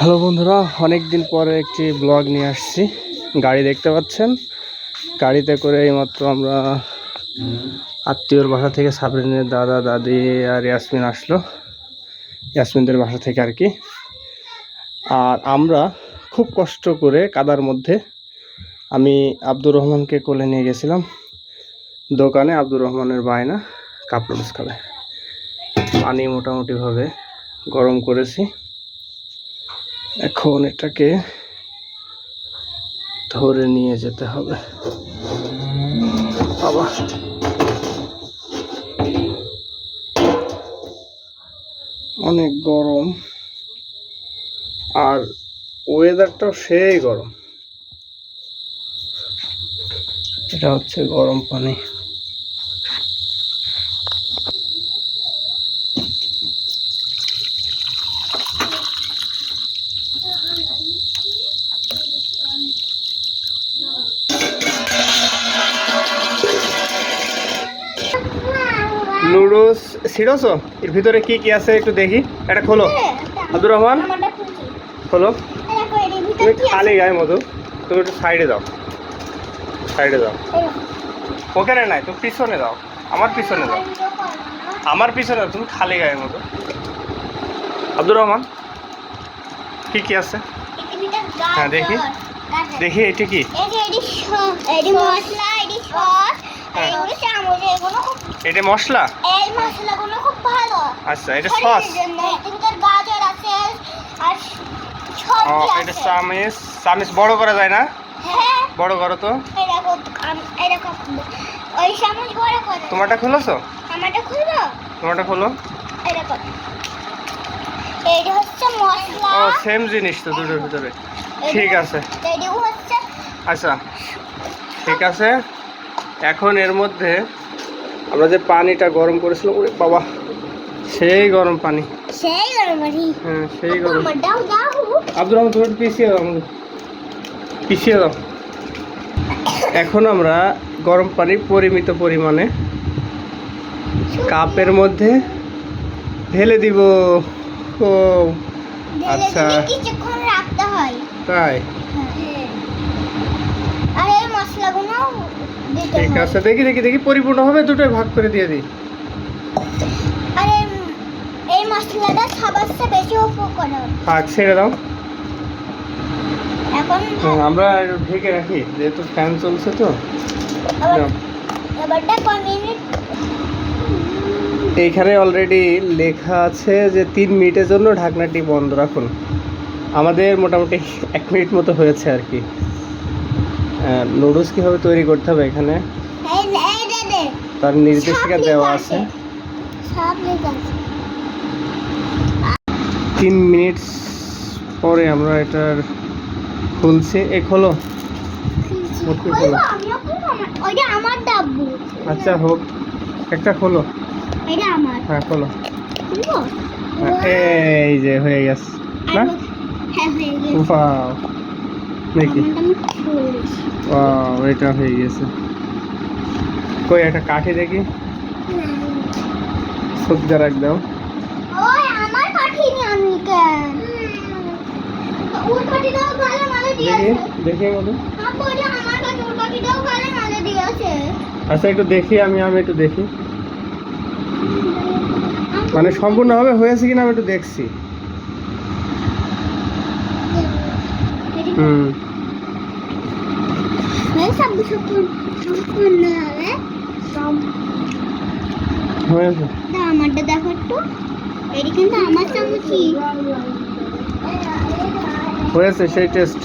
Hello বন্ধুরা অনেক দিন পরে একটি ব্লগ নিয়ে আসছি। গাড়ি দেখতে পাচ্ছেন? গাড়িতে করে এইমাত্র আমরা আত্মীয়র বাসা থেকে সাবরিনের দাদা, দাদি আর ইয়াসমিন আসলো। ইয়াসমিনদের বাসা থেকে আর কি। আর আমরা খুব কষ্ট করে কাদার মধ্যে আমি আব্দুর রহমানকে কোলে নিয়ে গেছিলাম। দোকানে আব্দুর রহমানের বায়না, কাপড় খাবে পানি মোটামুটিভাবে গরম করেছি। এখন এটাকে ধরে নিয়ে যেতে হবে। বাবা। অনেক গরম। আর ওয়েদারটাও সেই গরম। এটা হচ্ছে গরম পানি। নুডলস ছিড়ছো এর ভিতরে কি কি আছে একটু দেখি। এটা খোলো। আব্দুর রহমান? খোলো। তুমি খালি গায়ে মধু। তুমি একটু সাইডে দাও। সাইডে দাও। ওখানে নাই তুমি পিছনে দাও। আমার পিছনে দাও। আমার পিছনে দাও, তুমি খালি গায়ে মতো আব্দুর রহমান? কি কি আছে? হ্যাঁ, দেখি। দেখি এটা কি? মশলা এডি সস হ্যাঁ। এগুলো চামচ এগুলো খুব এটা মশলা? এই মশলাগুলো খুব ভালো। আচ্ছা এটা সস? গাজর আছে আর ও এটা চামিচ চামিচ বড় করা যায় না? হ্যাঁ। বড় করো তো। ওই চামচ বড় করে। তোমারটা খুলেছো? আমারটা খুলবো? তোমারটা খোলো। এরকম হচ্ছে মশলা। ও সেম জিনিস তো দুটোর ভিতরে। ঠিক আছে। আচ্ছা ঠিক আছে। এখন এর মধ্যে আমরা যে পানিটা গরম করেছিলাম ওরে বাবা সেই গরম পানি। সেই গরম পানি। হ্যাঁ সেই গরম। আমার দাও দাও। আব্দুর রহমান তুমি পিছিয়ে দাও। পিছিয়ে দাও। এখন আমরা গরম পানি পরিমিত পরিমাণে কাপের মধ্যে ঢেলে দিব। ও আচ্ছা। কিছুক্ষণ রাখতে হয়। তাই? আর এই মশলাগুলো ঠিক আছে দেখি দেখি দেখি পরিপূর্ণ হবে দুটোই ভাগ করে দিয়ে দিই। আর এই- মশলাটা সবার চেয়ে বেশি উপকার ভাগ ছেড়ে দাও। এখন হ্যাঁ, আমরা ঢেকে রাখি যেহেতু ফ্যান চলছে তো। এবারটা মিনিট? এইখানে অলরেডি লেখা আছে যে তিন মিনিটের জন্য ঢাকনাটি বন্ধ রাখুন। আমাদের মোটামুটি এক মিনিট মতো হয়েছে আর কি। নুডলস কীভাবে তৈরি করতে হবে এখানে? তার নির্দেশিকা দেওয়া আছে। তিন মিনিট পরে আমরা এটার খুলছি। এ খোলো। মুটকি খোলো। আচ্ছা হোক। একটা খোলো। হ্যাঁ খোলো। হ্যাঁ, এই যে হয়ে গেছে। না? হ্যাঁ হয়ে। ওয়াও এটা হয়ে গেছে। কই একটা কাঠি দেখি। সবজি রাখ দাও। দিয়েছে আচ্ছা একটু দেখি আমি আমি একটু দেখি। মানে সম্পূর্ণভাবে হয়েছে কিনা আমি একটু দেখছি। আমারটা দেখো একটু। এটি কিন্তু আমার চামচি। হয়েছে সেই টেস্ট